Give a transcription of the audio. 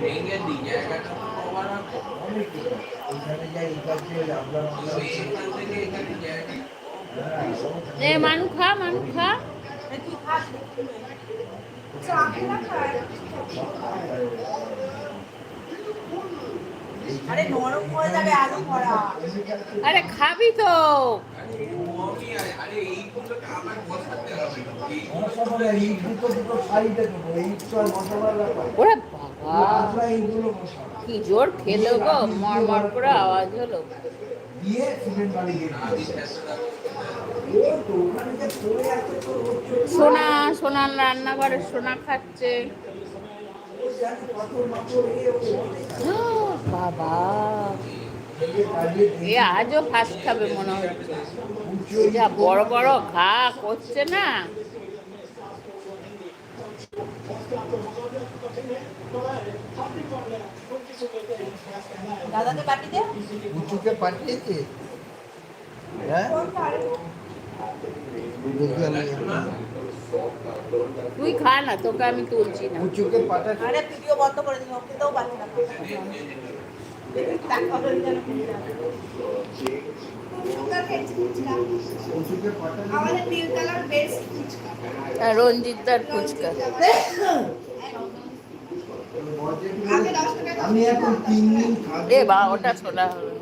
ভেঙে হ্যাঁ, এ মানু খা মানু খা। আরে নরম যাবে আলু ভরা। আরে খাবি তো। ওরে বাবা। কি জোর খেলো গো, মরমর করে আওয়াজ হলো। দিয়ে সোনা, সোনার রান্নাঘরে সোনা খাচ্ছে। বাবা। এ আজও ফার্স্ট খাবে মনে হচ্ছে। যা বড় বড় ঘা করছে না। দাদাকে বাটি দে। পাঠিয়েছে। হ্যাঁ? তুই খা না তোকে আমি তুলছি না। উঁচুকে আরে ভিডিও বন্ধ করে দিন ওকে তো হয়ে বেস্ট ফুচকা। এ বা ওটা ছোলা হলো